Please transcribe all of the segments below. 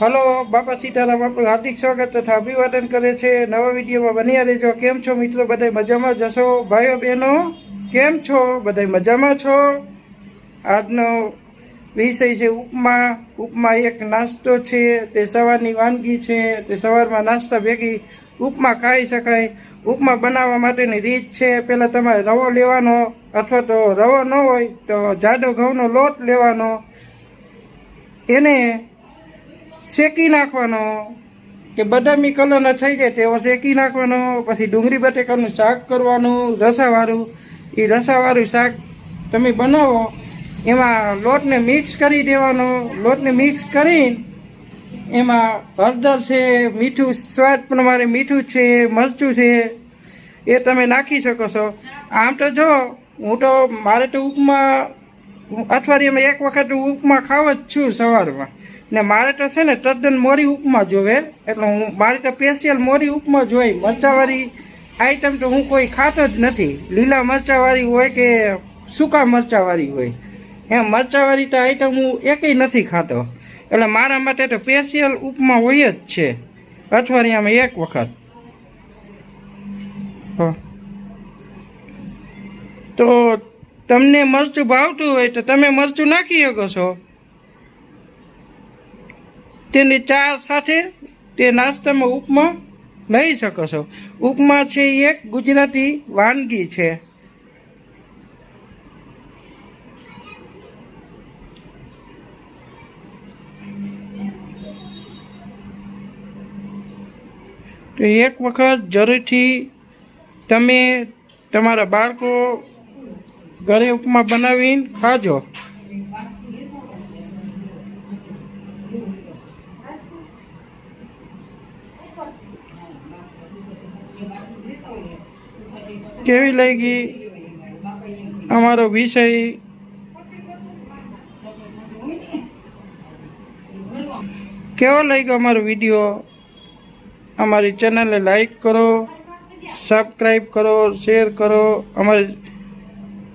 Hello, બાપા સીતારામ આપણું હાર્દિક સ્વાગત તથા અભિવાદન કરે છે નવા વિડીયોમાં બન્યા રહેજો. કેમ છો મિત્રો? બધા મજામાં જશો ભાઈઓ, બહેનો, કેમ છો? બધા મજામાં છો? આજનો વિષય છે ઉપમા. ઉપમા એક નાસ્તો છે, તે સવારની વાનગી છે, તે સવારમાં નાસ્તા ભેગી ઉપમા ખાઈ શકાય. ઉપમા બનાવવા માટેની રીત છે, પહેલાં તમારે રવો લેવાનો અથવા તો રવો ન હોય તો જાડો ઘઉંનો લોટ લેવાનો. એને શેકી નાખવાનો, કે બદામી કલરનો થઈ જાય તેવો શેકી નાખવાનો, પછી ડુંગળી બટેકાનું શાક કરવાનું, રસાવાળું, એ રસાવાળું શાક તમે બનાવો, એમાં લોટને મિક્સ કરી દેવાનો, લોટને મિક્સ કરીને એમાં હળદર છે, મીઠું, સ્વાદ પ્રમાણે મીઠું છે, મરચું છે, એ તમે નાખી શકો છો. આમ તો જો, હું તો, મારે તો ઉપમા અઠવાડિયામાં એક વખત ઉપમા ખાવ જ છું સવારમાં. ને મારે તો છે ને તદ્દન મોરી ઉપમા જોવે. એટલે હું મારે તો સ્પેશિયલ મોરી ઉપમા જોઈ. મરચાવાળી આઈટમ તો હું કોઈ ખાતો જ નથી. લીલા મરચાવાળી હોય કે સૂકા મરચાવાળી હોય. એમ મરચાવાળી તો આઈટમ હું એકેય નથી ખાતો. એટલે મારા માટે તો સ્પેશિયલ ઉપમા હોય જ છે. અઠવાડિયામાં એક વખત. તો તમને મરચું ભાવતું હોય તો તમે મરચું નાખી શકો છો. તેની ચા સાથે તે નાસ્તામાં ઉપમા લઈ શકો છો. ઉપમા છે એક, ગુજરાતી વાનગી છે. તો એક વખત જરૂરથી તમે તમારા બાળકો ઘરે ઉપમા બનાવીને ખાજો. કેવી લાગી અમારો વિષય? કેવો લાગ્યો અમારો વીડિયો? અમારી ચેનલને લાઈક કરો, સબસ્ક્રાઈબ કરો, શેર કરો, અમારી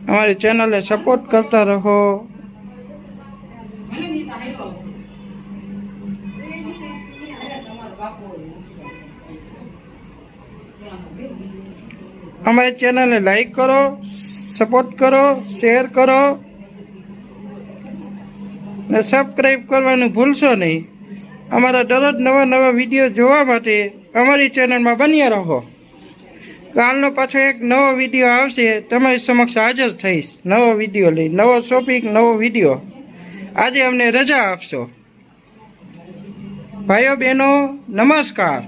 અમારી ચેનલને સપોર્ટ કરતા રહો. અમારી ચેનલને લાઈક કરો સપોર્ટ કરો શેર કરો ને સબસ્ક્રાઈબ કરવાનું ભૂલશો નહીં. અમારા દરરોજ નવા નવા વીડિયો જોવા માટે અમારી ચેનલમાં બન્યા રહો. કાલનો પાછો એક નવો વીડિયો આવશે. તમારી સમક્ષ હાજર થઈશ. નવો વીડિયો લઈ, નવો ટોપિક નવો વીડિયો આજે અમને રજા આપશો. ભાઈઓ બહેનો નમસ્કાર.